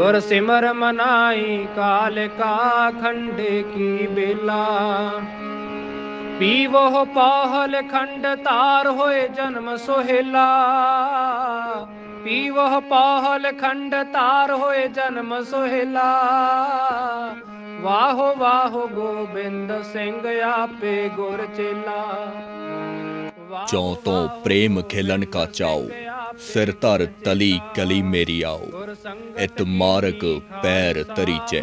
ਗੁਰ ਸਿਮਰ ਮਨਾਈ ਕਾਲ ਕਾ ਖੰਡ ਕੀ ਬੇਲਾ। ਪੀਵੋ ਪਾਹਲ ਖੰਡ ਤਾਰ ਹੋਏ ਜਨਮ ਸੋਹਿਲਾ। ਪੀਵੋ ਪਾਹਲ ਖੰਡ ਤਾਰ ਹੋਏ ਜਨਮ ਸੋਹਿਲਾ। ਵਾਹੋ ਵਾਹੋ ਗੋਬਿੰਦ ਸਿੰਘ ਆਪੇ ਗੁਰ ਚੇਲਾ। ਵਾਹੋ ਤੋਂ ਪ੍ਰੇਮ ਖਿਲਨ ਕਾ ਚਾਓ ਸਿਰ ਧਰ ਤਲੀ ਕਲੀ ਮੇਰੀ ਆਓ। ਇਤ ਮਾਰਕ ਪੈਰ ਤਰੀਚੈ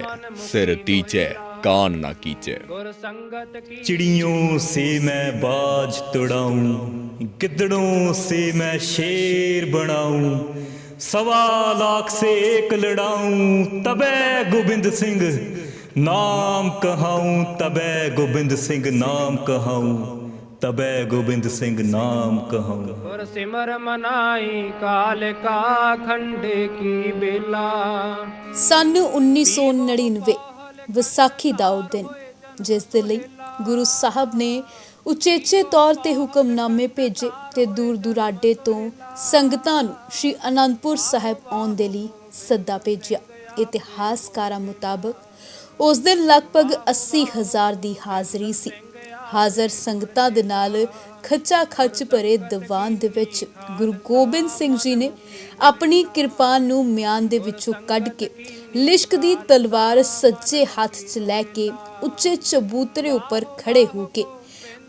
ਸਿਰ ਤੀਚੈ, ਕਾਨ ਨਾ ਕੀਚੈ। ਚਿੜੀਆਂ ਸੇ ਮੈਂ ਬਾਜ ਤੁੜਾਉਂ, ਗਿੱਦੜੋਂ ਸੇ ਮੈਂ ਸ਼ੇਰ ਬਣਾਉ। ਸਵਾ ਲੱਖ ਸੇ ਇੱਕ ਲੜਾਉਂ, ਤਬੈ ਗੋਬਿੰਦ ਸਿੰਘ, ਨਾਮ ਕਹਾਉ, ਤਬੈ ਗੋਬਿੰਦ ਸਿੰਘ ਨਾਮ ਕਹਾਉ। ਤਬੈ ਗੋਬਿੰਦ ਸਿੰਘ ਨਾਮ ਕਹਉ। ਗੁਰ ਸਿਮਰ ਮਨਾਈ ਕਾਲ ਕਾ ਖੰਡੇ ਕੀ ਬੇਲਾ। ਸਨ 1999 ਵਿਸਾਖੀ ਦਾ ਉਹ ਦਿਨ ਜਿਸ ਦੇ ਲਈ ਗੁਰੂ ਸਾਹਿਬ ਨੇ ਉਚੇਚੇ ਤੌਰ ਤੇ ਹੁਕਮਨਾਮੇ ਭੇਜੇ ਤੇ ਦੂਰ ਦੁਰਾਡੇ ਤੋਂ ਸੰਗਤਾਂ ਨੂੰ ਸ੍ਰੀ ਅਨੰਦਪੁਰ ਸਾਹਿਬ ਆਉਣ ਦੇ ਲਈ ਸੱਦਾ ਭੇਜਿਆ। ਇਤਿਹਾਸਕਾਰਾਂ ਮੁਤਾਬਕ ਉਸ ਦਿਨ ਲਗਭਗ 80000 ਦੀ ਹਾਜ਼ਰੀ ਸੀ। ਹਾਜ਼ਰ ਸੰਗਤਾਂ ਦੇ ਨਾਲ ਖੱਚਾ ਖੱਚ ਭਰੇ ਦੀਵਾਨ ਦੇ ਵਿੱਚ ਗੁਰੂ ਗੋਬਿੰਦ ਸਿੰਘ ਜੀ ਨੇ ਆਪਣੀ ਕਿਰਪਾਨ ਨੂੰ ਮਿਆਨ ਦੇ ਵਿੱਚੋਂ ਕੱਢ ਕੇ ਲਿਸ਼ਕ ਦੀ ਤਲਵਾਰ ਸੱਜੇ ਹੱਥ 'ਚ ਲੈ ਕੇ ਉੱਚੇ ਚਬੂਤਰੇ ਉੱਪਰ ਖੜੇ ਹੋ ਕੇ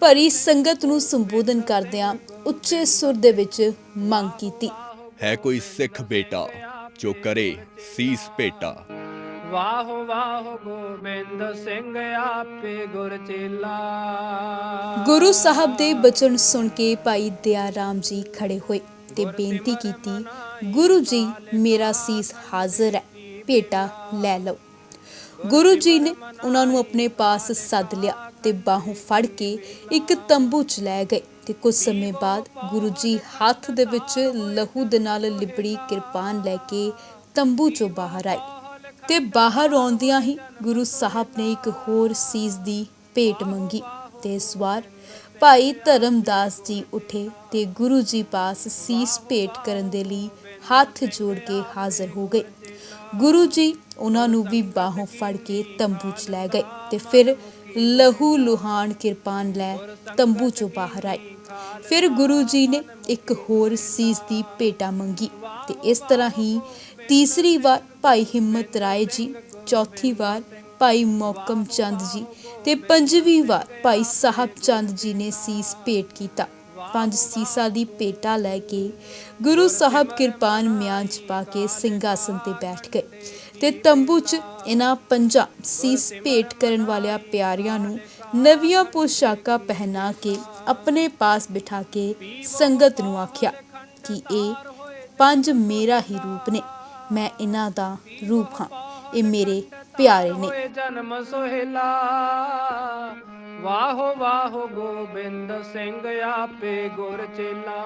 ਭਰੀ ਸੰਗਤ ਨੂੰ ਸੰਬੋਧਨ ਕਰਦਿਆਂ ਉੱਚੇ ਸੁਰ ਦੇ ਵਿੱਚ ਮੰਗ ਕੀਤੀ। ਹੈ ਕੋਈ ਸਿੱਖ ਬੇਟਾ ਜੋ ਕਰੇ, ਸੀਸ ਭੇਟਾ। ਵਾਹੋ ਵਾਹੋ ਗੋਬਿੰਦ ਸਿੰਘ ਆਪੇ ਗੁਰ ਚੇਲਾ। ਗੁਰੂ ਸਾਹਿਬ ਦੇ ਬਚਨ ਸੁਣ ਕੇ ਭਾਈ ਦਇਆ ਰਾਮ ਜੀ ਖੜੇ ਹੋਏ ਤੇ ਬੇਨਤੀ ਕੀਤੀ ਗੁਰੂ ਜੀ ਮੇਰਾ ਸੀਸ ਹਾਜ਼ਰ ਹੈ ਭੇਟਾ ਲੈ ਲਓ। ਗੁਰੂ ਜੀ ਨੇ ਉਹਨਾਂ ਨੂੰ ਆਪਣੇ ਪਾਸ ਸੱਦ ਲਿਆ ਤੇ ਬਾਹੋਂ ਫੜ ਕੇ ਇੱਕ ਤੰਬੂ ਚ ਲੈ ਗਏ ਤੇ ਕੁਝ ਸਮੇਂ ਬਾਅਦ ਗੁਰੂ ਜੀ ਹੱਥ ਦੇ ਵਿੱਚ ਲਹੂ ਦੇ ਨਾਲ ਲਿਬੜੀ ਕਿਰਪਾਨ ਲੈ ਕੇ ਤੰਬੂ ਚੋਂ ਬਾਹਰ ਆਏ। ਤੇ ਬਾਹਰ ਆਉਂਦਿਆਂ ਹੀ ਗੁਰੂ ਸਾਹਿਬ ਨੇ ਇੱਕ ਹੋਰ ਸੀਸ ਦੀ ਭੇਟ ਮੰਗੀ ਤੇ ਇਸ ਵਾਰ ਭਾਈ ਧਰਮਦਾਸ ਜੀ ਉਠੇ ਤੇ ਗੁਰੂ ਜੀ ਪਾਸ ਸੀਸ ਭੇਟ ਕਰਨ ਦੇ ਲਈ ਹੱਥ ਜੋੜ ਕੇ ਹਾਜ਼ਰ ਹੋ ਗਏ। ਗੁਰੂ ਜੀ ਉਹਨਾਂ ਨੂੰ ਵੀ ਬਾਹੋਂ ਫੜ ਕੇ ਤੰਬੂ 'ਚ ਲੈ ਗਏ ਤੇ ਫਿਰ ਲਹੂ ਲੁਹਾਨ ਕਿਰਪਾਨ ਲੈ ਤੰਬੂ 'ਚੋਂ ਬਾਹਰ ਆਏ। ਫਿਰ ਗੁਰੂ ਜੀ ਨੇ ਇੱਕ ਹੋਰ ਸੀਸ ਦੀ ਭੇਟਾ ਮੰਗੀ ਤੇ ਇਸ ਤਰ੍ਹਾਂ ਹੀ ਤੀਸਰੀ ਵਾਰ ਭਾਈ ਹਿੰਮਤ ਰਾਏ ਜੀ, ਚੌਥੀ ਵਾਰ ਭਾਈ ਮੌਕਮ ਚੰਦ ਜੀ ਤੇ ਪੰਜਵੀਂ ਵਾਰ ਭਾਈ ਸਾਹਿਬ ਚੰਦ ਜੀ ਨੇ ਸੀਸ ਭੇਟ ਕੀਤਾ। ਪੰਜ ਸੀਸਾਂ ਦੀ ਭੇਟਾ ਲੈ ਕੇ ਗੁਰੂ ਸਾਹਿਬ ਕਿਰਪਾਨ ਮਿਆਨ ਚ ਪਾ ਕੇ ਸਿੰਘਾਸਨ ਤੇ ਬੈਠ ਗਏ ਤੇ ਤੰਬੂ ਚ ਇਹਨਾਂ ਪੰਜਾਂ ਸੀਸ ਭੇਟ ਕਰਨ ਵਾਲਿਆਂ ਪਿਆਰਿਆਂ ਨੂੰ ਨਵੀਆਂ ਪੋਸ਼ਾਕਾਂ ਪਹਿਨਾ ਕੇ ਆਪਣੇ ਪਾਸ ਬਿਠਾ ਕੇ ਸੰਗਤ ਨੂੰ ਆਖਿਆ ਕਿ ਇਹ ਪੰਜ ਮੇਰਾ ਹੀ ਰੂਪ ਨੇ। ਮੈਂ ਇਹਨਾਂ ਦਾ ਰੂਪ ਹਾਂ। ਇਹ ਮੇਰੇ ਪਿਆਰੇ ਨੇ। ਜਨਮ ਸੋਹਿਲਾ ਵਾਹੋ ਵਾਹੋ ਗੋਬਿੰਦ ਸਿੰਘ ਆਪੇ ਗੁਰ ਚੇਲਾ।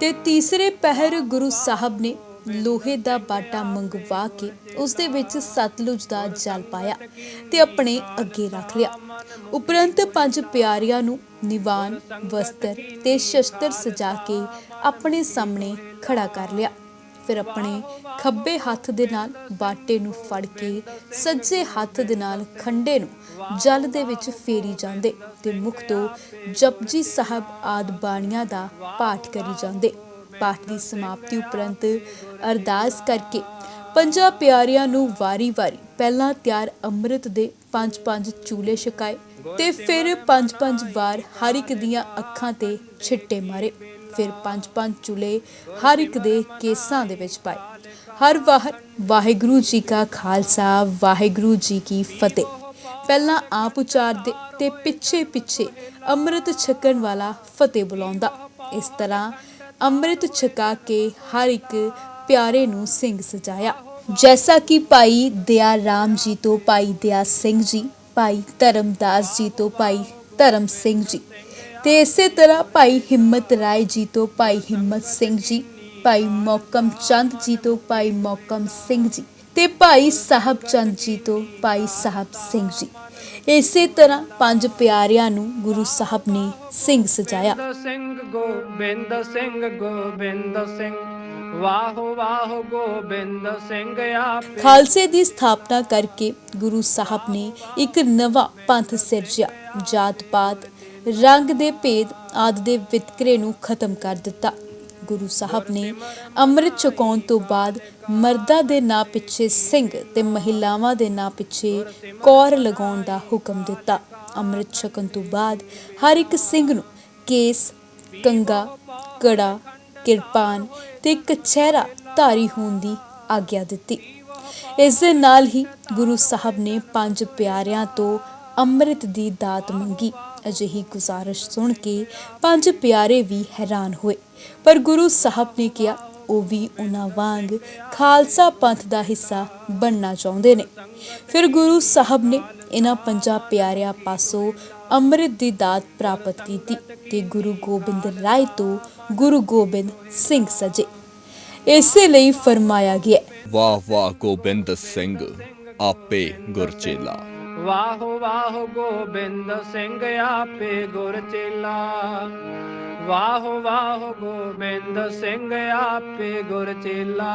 ਤੇ ਤੀਸਰੇ ਪਹਿਰ ਗੁਰੂ ਸਾਹਿਬ ਨੇ ਲੋਹੇ ਦਾ ਬਾਟਾ ਮੰਗਵਾ ਕੇ ਉਸ ਦੇ ਵਿੱਚ ਸਤਲੁਜ ਦਾ ਜਲ ਪਾਇਆ ਤੇ ਆਪਣੇ ਅੱਗੇ ਰੱਖ ਲਿਆ। ਉਪਰੰਤ ਪੰਜ ਪਿਆਰਿਆਂ ਨੂੰ ਨਿਵਾਨ ਵਸਤਰ ਤੇ ਸ਼ਸਤਰ ਸਜਾ ਕੇ ਆਪਣੇ ਸਾਹਮਣੇ ਖੜਾ ਕਰ ਲਿਆ। ਫਿਰ ਆਪਣੇ ਖੱਬੇ ਹੱਥ ਦੇ ਨਾਲ ਬਾਟੇ ਨੂੰ ਫੜ ਕੇ, ਸੱਜੇ ਹੱਥ ਦੇ ਨਾਲ ਖੰਡੇ ਨੂੰ ਜਲ ਦੇ ਵਿੱਚ ਫੇਰੀ ਜਾਂਦੇ ਤੇ ਮੁਖ ਤੋਂ ਜਪਜੀ ਸਾਹਿਬ ਆਦ ਬਾਣੀਆਂ ਦਾ ਪਾਠ ਕਰੀ ਜਾਂਦੇ। ਪਾਠ ਦੀ ਸਮਾਪਤੀ ਉਪਰੰਤ ਅਰਦਾਸ ਕਰਕੇ ਪੰਜਾਂ ਪਿਆਰਿਆਂ ਨੂੰ ਵਾਰੀ-ਵਾਰੀ ਪਹਿਲਾਂ ਤਿਆਰ ਅੰਮ੍ਰਿਤ ਦੇ ਪੰਜ ਪੰਜ ਚੂਲੇ ਛਕਾਏ ਤੇ ਫਿਰ ਪੰਜ ਪੰਜ ਵਾਰ ਹਰ ਇੱਕ ਦੀਆਂ ਅੱਖਾਂ ਤੇ ਛਿੱਟੇ ਮਾਰੇ। ਫਿਰ ਪੰਜ ਪੰਜ ਚੂਲੇ ਹਰ ਇੱਕ ਦੇ ਕੇਸਾਂ ਦੇ ਵਿੱਚ ਪਾਏ। ਹਰ ਵਾਰ ਵਾਹਿਗੁਰੂ ਜੀ ਕਾ ਖਾਲਸਾ, ਵਾਹਿਗੁਰੂ ਜੀ ਕੀ ਫਤਿਹ। ਪਹਿਲਾਂ ਆਪ ਉਚਾਰਦੇ ਤੇ ਪਿੱਛੇ ਪਿੱਛੇ ਅੰਮ੍ਰਿਤ ਛਕਣ ਵਾਲਾ ਫਤਿਹ ਬੁਲਾਉਂਦਾ। ਇਸ ਤਰ੍ਹਾਂ ਅੰਮ੍ਰਿਤ ਛਕਾ ਕੇ ਹਰ ਇੱਕ ਪਿਆਰੇ ਨੂੰ ਸਿੰਘ ਸਜਾਇਆ। ਜੈਸਾ ਕਿ ਭਾਈ ਦਇਆ ਰਾਮ ਜੀ ਤੋਂ ਭਾਈ ਦਇਆ ਸਿੰਘ ਜੀ ਭਾਈ ਧਰਮਦਾਸ ਜੀ ਤੋਂ ਭਾਈ ਧਰਮ ਸਿੰਘ ਜੀ ਤੇ ਇਸੇ ਤਰ੍ਹਾਂ ਭਾਈ ਹਿੰਮਤ ਰਾਏ ਜੀ ਤੋਂ ਭਾਈ ਹਿੰਮਤ ਸਿੰਘ ਜੀ, ਭਾਈ ਮੌਕਮ ਚੰਦ ਜੀ ਤੋਂ ਭਾਈ ਮੌਕਮ ਸਿੰਘ ਜੀ ਤੇ ਭਾਈ ਸਾਹਿਬ ਚੰਦ ਜੀ ਤੋਂ ਭਾਈ ਸਾਹਿਬ ਸਿੰਘ ਜੀ। ਇਸੇ ਤਰ੍ਹਾਂ ਪੰਜ ਪਿਆਰਿਆਂ ਨੂੰ ਗੁਰੂ ਸਾਹਿਬ ਨੇ ਸਿੰਘ ਸਜਾਇਆ। ਸਿੰਘ, ਗੋਬਿੰਦ ਸਿੰਘ ਗੋਬਿੰਦ ਸਿੰਘ। ਵਾਹ ਵਾਹ ਗੋਬਿੰਦ ਸਿੰਘ ਆਪੇ। ਖਾਲਸੇ ਦੀ ਸਥਾਪਨਾ ਕਰਕੇ ਗੁਰੂ ਸਾਹਿਬ ਨੇ ਇੱਕ ਨਵਾਂ ਪੰਥ ਸਿਰਜਿਆ। ਜਾਤ ਪਾਤ ਰੰਗ ਦੇ ਭੇਦ ਆਦਿ ਦੇ ਵਿਤਕਰੇ ਨੂੰ ਖਤਮ ਕਰ ਦਿੱਤਾ। ਗੁਰੂ ਸਾਹਿਬ ਨੇ ਅੰਮ੍ਰਿਤ ਛਕਾਉਣ ਤੋਂ ਬਾਅਦ ਮਰਦਾਂ ਦੇ ਨਾਂ ਪਿੱਛੇ ਸਿੰਘ ਤੇ ਮਹਿਲਾਵਾਂ ਦੇ ਨਾਂ ਪਿੱਛੇ ਕੌਰ ਲਗਾਉਣ ਦਾ ਹੁਕਮ ਦਿੱਤਾ। ਅੰਮ੍ਰਿਤ ਛਕਣ ਤੋਂ ਬਾਅਦ ਹਰ ਇੱਕ ਸਿੰਘ ਨੂੰ ਕੇਸ ਕੰਗਾ ਕੜਾ ਕਿਰਪਾਨ ਤੇ ਕਛਹਿਰਾ ਧਾਰੀ ਹੋਣ ਦੀ ਆਗਿਆ ਦਿੱਤੀ। ਇਸ ਦੇ ਨਾਲ ਹੀ ਗੁਰੂ ਸਾਹਿਬ ਨੇ ਪੰਜ ਪਿਆਰਿਆਂ ਤੋਂ ਅੰਮ੍ਰਿਤ ਦੀ ਦਾਤ ਮੰਗੀ। ਅਜਿਹੀ ਗੁਜ਼ਾਰਿਸ਼ ਸੁਣ ਕੇ ਪੰਜ ਪਿਆਰੇ ਵੀ ਹੈਰਾਨ ਹੋਏ। ਪਰ ਗੁਰੂ ਸਾਹਿਬ ਨੇ ਕਿਹਾ, ਉਹ ਵੀ ਉਹਨਾਂ ਵਾਂਗ ਖਾਲਸਾ ਪੰਥ ਦਾ ਹਿੱਸਾ ਬਣਨਾ ਚਾਹੁੰਦੇ ਨੇ। ਫਿਰ ਗੁਰੂ ਸਾਹਿਬ ਨੇ ਇਹਨਾਂ ਪੰਜਾਂ ਪਿਆਰਿਆਂ ਪਾਸੋਂ ਅੰਮ੍ਰਿਤ ਦੀ ਦਾਤ ਪ੍ਰਾਪਤ ਕੀਤੀ ਤੇ ਗੁਰੂ ਗੋਬਿੰਦ ਰਾਏ ਤੋਂ ਗੁਰੂ ਗੋਬਿੰਦ ਸਿੰਘ ਸਜੇ। ਇਸੇ ਲਈ ਫਰਮਾਇਆ ਗਿਆ ਵਾਹ ਵਾਹ ਗੋਬਿੰਦ ਸਿੰਘ ਆਪੇ ਗੁਰਚੇਲਾ ਵਾਹ ਵਾਹ ਗੋਬਿੰਦ ਸਿੰਘ ਆਪੇ ਗੁਰ ਚੇਲਾ। ਵਾਹ ਵਾਹ ਗੋਬਿੰਦ ਸਿੰਘ ਆਪੇ ਗੁਰ ਚੇਲਾ।